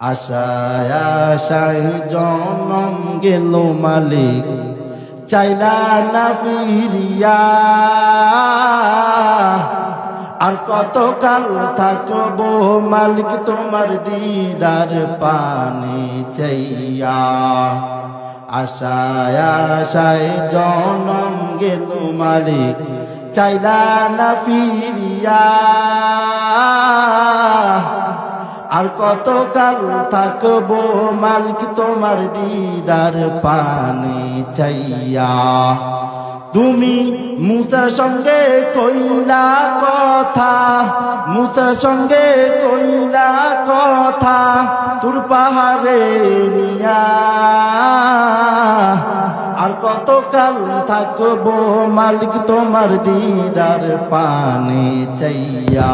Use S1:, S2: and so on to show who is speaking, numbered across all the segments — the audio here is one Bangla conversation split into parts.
S1: আশায় আশায় জনম গেল মালিক, চাইলা না ফিরিয়া। আর কত কাল থাকব মালিক তোমার দিদার পানি চাইয়া। আশায় আশায় জনম গেল মালিক, চাইলা না ফিরিয়া। আর কত কাল থাকব মালিক তোমার দিদার পানি চাইয়া। তুমি মুসার সঙ্গে কইলা কথা, মুসার সঙ্গে কইলা কথা, তোর পাহাড়ে নিয়া। আর কত কাল থাকব মালিক তোমার দিদার পানি চাইয়া।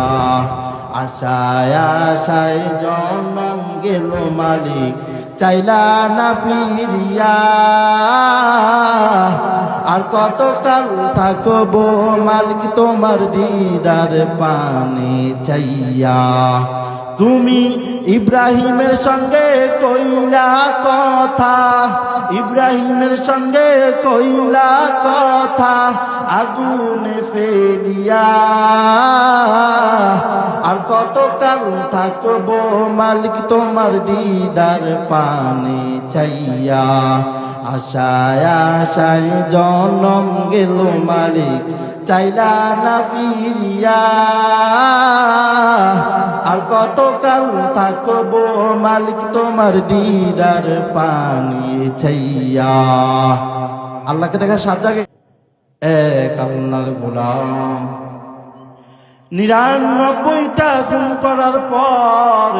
S1: আশায় আশায় জনম গেল মালিক, চাইলা না ফিরিয়া। আর কত কাল থাকব মালিক তোমার দিদার পানি চাইয়া। তুমি ইব্রাহিমের সঙ্গে কইলা কথা, ইব্রাহিমের সঙ্গে কইলা কথা, আগুনে ফেলিয়া। আর কত কাল থাকব মালিক তোমার দিদার পানি চাইয়া? আশায় আশায় জনম গেল মালিক, চাইলা না ফিরিয়া। আর কত কাল থাকব মালিক তোমার দিদার পানি চাইয়া। আল্লাহকে দেখা সাত জাগে। এক আল্লাহর গোলাম। নিরানব্বইটা খুন করার পর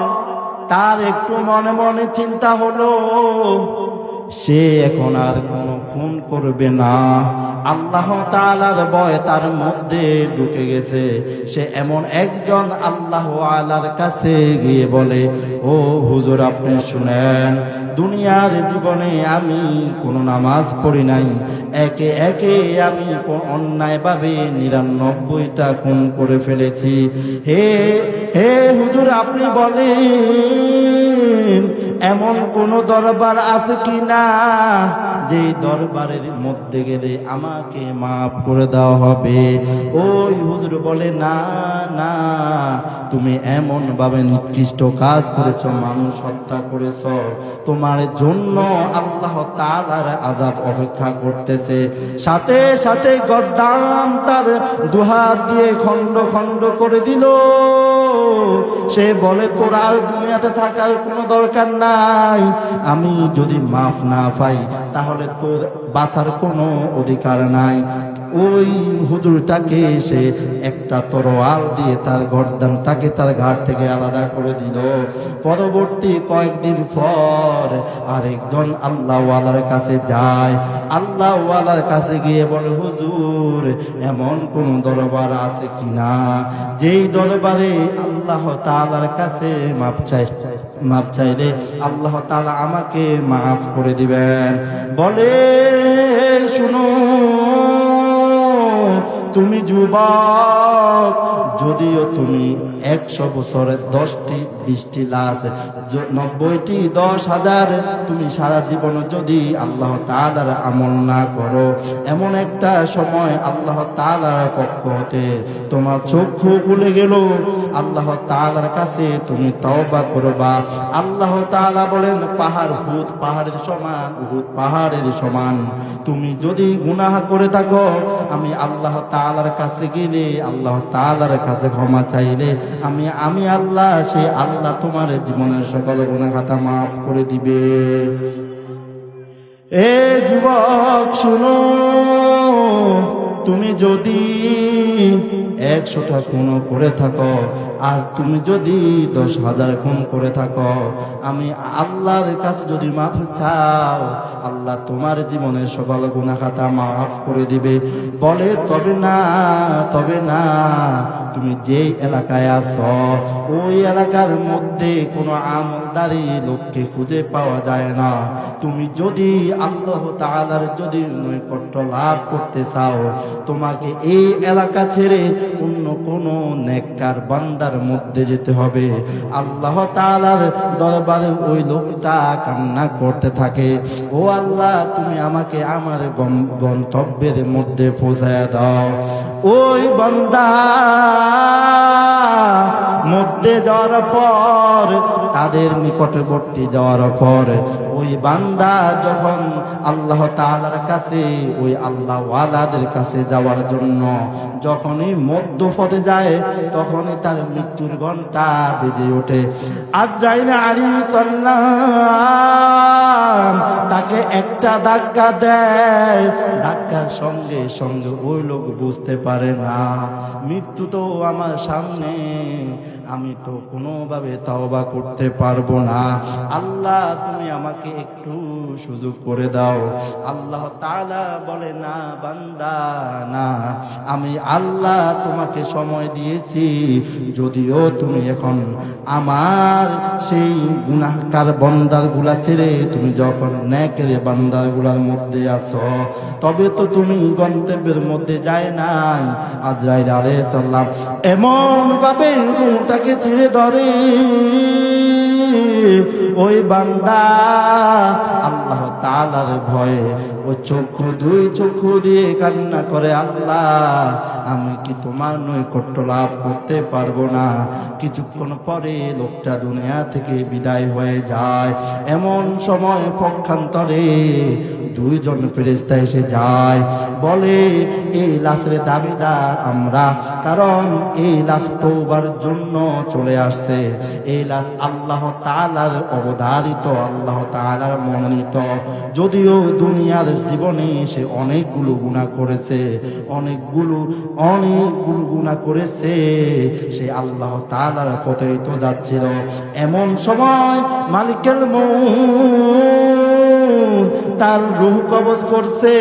S1: তার একটু মনে মনে চিন্তা হলো সে এখন আর কোনো খুন করবে না। আল্লাহ তালার ভয় তার মধ্যে ঢুকে গেছে। সে এমন একজন আল্লাহ আলার কাছে গিয়ে বলে, ও হুজুর, আপনি শুনেন, দুনিয়ার জীবনে আমি কোনো নামাজ পড়ি নাই। একে একে আমি অন্যায়ভাবে নিরানব্বইটা খুন করে ফেলেছি। হে হে হুজুর, আপনি বলেন এমন কোন দরবার আছে কি না যে দরবারের মধ্যে গেলে আমাকে মাফ করে দেওয়া হবে। ওই হুজুর বলে, না না, তুমি এমন ভাবে নিকৃষ্ট কাজ করেছ, মানুষ হত্যা করেছ। তোমার জন্য আল্লাহ তালার আজাব অপেক্ষা করতেছে। সাথে সাথে গরদান তার দুহাত দিয়ে খণ্ড খণ্ড করে দিল। সে বলে, তোর আর দুনিয়াতে থাকার কোনো দরকার নাই। আমি যদি মাফ না পাই, তাহলে তোর বাঁচার কোনো অধিকার নাই। ওই হুজুরটাকে সে একটা তরোয়াল দিয়ে তার গর্দানটাকে তার ঘাট থেকে আলাদা করে দিল। পরবর্তী কয়েকদিন পর আরেকজন আল্লাহওয়ালার কাছে যায়। আল্লাহওয়ালার কাছে গিয়ে বলে, হুজুর, এমন কোন দরবার আছে কিনা? যেই দরবারে আল্লাহ তালার কাছে মাপ চাই, মাপ চাইলে আল্লাহ তালা আমাকে মাফ করে দিবেন। বলে তুমি যুবক, যদিও তুমি একশো বছরের দশটি, বিশটি লাশ নব্বইটি, দশ হাজার, তুমি সারা জীবন যদি আল্লাহ তালার আমল না করো, এমন একটা সময় আল্লাহ তালার পক্ষ হতে তোমার চক্ষু খুলে গেল। আল্লাহ তালার কাছে তুমি তওবা করবা। আল্লাহ তালা বলেন, পাহাড় হুদ পাহাড়ের সমান হুদ পাহাড়ের সমান। তুমি যদি গুনাহ করে থাকো, আমি আল্লাহ তালার কাছে গেলে, আল্লাহ তালার কাছে ক্ষমা চাইলে আমি আমি আল্লাহ, সেই আল্লাহ তোমার জীবনের সকল গুণা খাতা মাফ করে দিবে। এ যুবক, শুনো তুমি যদি একশোটা খুন করে থাকো, আর তুমি যদি দশ হাজার খুন করে থাকো, আমি আল্লাহর কাছে যদি মাফ চাও, আল্লাহ তোমার জীবনের সকল গুণা খাতা মাফ করে দিবে। বলে, তবে না তবে না, তুমি যেই এলাকায় আছো, ওই এলাকার মধ্যে কোনো আমলদারি লোককে খুঁজে পাওয়া যায় না। তুমি যদি আল্লাহ তাআলার যদি নৈকট্য লাভ করতে চাও তোমাকে এই এলাকা ছেড়ে অন্য কোন নেককার বান্দার মধ্যে যেতে হবে। আল্লাহ তাআলার দরবারে ওই লোকটা কান্না করতে থাকে। ও আল্লাহ, তুমি আমাকে আমার গন্তব্যের মধ্যে পৌঁছায় দাও। ওই বান্দা মধ্যে যাওয়ার পর, তাদের নিকটবর্তী যাওয়ার পর ওই বান্দা যখন আল্লাহ তাআলার কাছে, ওই আল্লাহ ওয়ালাদের কাছে যাওয়ার জন্য যখনই মধ্য পথে যায়, তখনই তার মৃত্যুর ঘণ্টা বেজে ওঠে। আজরাইল আলাইহিস সালাম তাকে একটা ধাক্কা দেয়। ধাক্কার সঙ্গে সঙ্গে ওই লোক বুঝতে পারে না, মৃত্যু তো আমার সামনে। আমি তো কোনোভাবে তওবা করতে পারব না। আল্লাহ, তুমি আমাকে একটু সুযোগ করে দাও। আল্লাহ তালা বলে, না বান্দা, না। আমি আল্লাহ তোমাকে সময় দিয়েছি। যদিও তুমি এখন আমার সেই গুনাহকার বন্দারগুলা ছেড়ে তুমি যখন ন্যাকের বান্দারগুলার মধ্যে আছো, তবে তো তুমি গন্তব্যের মধ্যে যায় নাই। আজরাইল আলাইহিস সালাম এমন ভাবে রুহটাকে ছেড়ে ধরে। ওই বান্দা আল্লাহ তাআলার ভয়ে ও চক্ষু, দুই চক্ষু দিয়ে কান্না করে, আল্লাহ, আমি কি তোমার নৈকট্য লাভ করতে পারব না? কিছুক্ষণ পরে লোকটা দুনিয়া থেকে বিদায় হয়ে যায়। এমন সময় পক্ষান্তরে দুইজন ফেরেস্তা এসে যায়। বলে, এই লাশের দাবিদার আমরা, কারণ এই লাশ তৌবার জন্য চলে আসছে। এই লাশ আল্লাহ তালার অবধারিত, আল্লাহ তাআলার মনোনীত। যদিও দুনিয়ার জীবনে সে অনেকগুলো গুনাহ করেছে, অনেকগুলো অনেকগুলো গুনাহ করেছে। সে আল্লাহ তাআলার পথেই তো যাচ্ছিল। এমন সময় মালিকের মৌত তার রূহ কবজ করছে।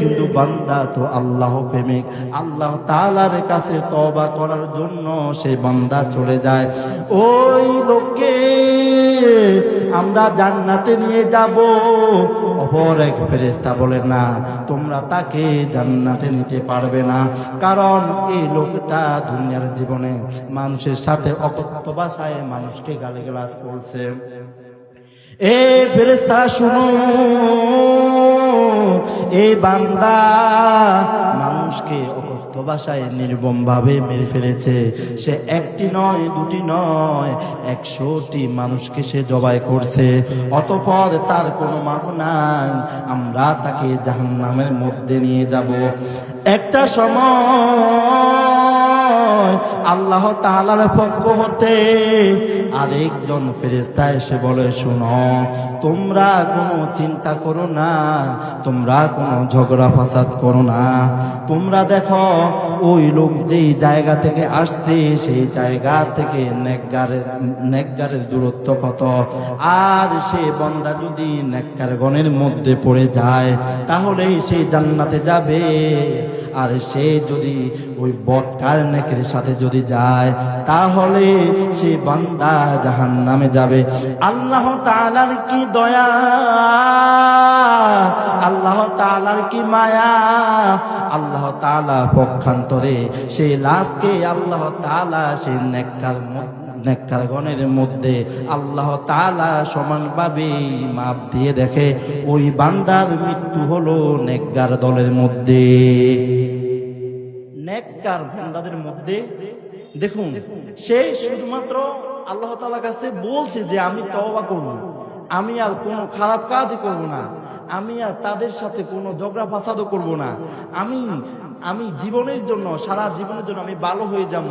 S1: কিন্তু বান্দা তো আল্লাহ প্রেমিক। আল্লাহ তাআলার কাছে তওবা করার জন্য সে বান্দা চলে যায়। ওই লোককে আমরা জান্নাতে নিয়ে যাব। অপর এক ফেরেশতা বলে, না, তোমরা তাকে জান্নাতে নিতে পারবে না। কারণ এই লোকটা দুনিয়ার জীবনে মানুষের সাথে অকথ্য ভাষায় মানুষকে গালিগালাজ করছে। এ ফেরেস্তা শুনো। এ বান্দা মানুষকে অকথ্য ভাষায় নির্মম ভাবে মেরে ফেলেছে। সে একটি নয়, দুটি নয়, একশোটি মানুষকে সে জবাই করছে। অতপর তার কোনো মাপ নাই। আমরা তাকে জাহান্নামের মধ্যে নিয়ে যাব। একটা সময় আল্লাহ তাআলার পক্ষ হতে আরেকজন ফেরেস্তা এসে বলে শুনো তোমরা কোনো চিন্তা করো না, তোমরা কোনো ঝগড়া ফাসাদ করো না। তোমরা দেখো, ওই লোক যেই জায়গা থেকে আসছে, সেই জায়গা থেকে নেকগারের নেকগারের দূরত্ব কত? আর সে বন্দা যদি নেককার গণের মধ্যে পড়ে যায় তাহলে সে জান্নাতে যাবে। আর সে যদি ওই বৎকার নেকের সাথে যদি যায়, তাহলে সে বান্দা জাহান নামে যাবে। আল্লাহ তাআলার কি দয়া। আল্লাহ তাআলার কি মায়া? আল্লাহ তাআলা পক্ষান্তরে সেই লাশকে আল্লাহ তালা সেই নেককার নেককারগণের মধ্যে আল্লাহ তাআলা সমানভাবে মাপ দিয়ে দেখে, ওই বান্দার মৃত্যু হলো নেককার দলের মধ্যে। নেককার বান্দাদের মধ্যে, দেখুন, সে শুধুমাত্র আল্লাহ তাআলার কাছে বলছে যে আমি তওবা করব। আমি আর কোনো খারাপ কাজই করব না। আমি আর তাদের সাথে কোনো ঝগড়া ফাসাদও করব না। আমি আমি জীবনের জন্য, সারা জীবনের জন্য আমি ভালো হয়ে যাব।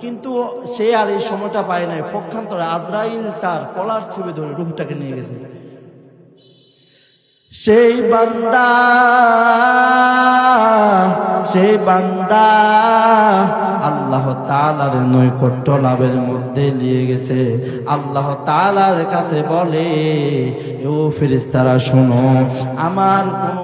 S1: কিন্তু সে আর এই সময়টা পায় নাই। পক্ষান্তরে আজরাইল তার কলার ছবি ধরে রুহটাকে নিয়ে গেছে। সেই বান্দা সেই বান্দা আল্লাহ তালার নৈকট্য লাভের মধ্যে নিয়ে গেছে। আল্লাহ তালার কাছে বলে ও ফিরিস্তারা শোনো, আমার কোন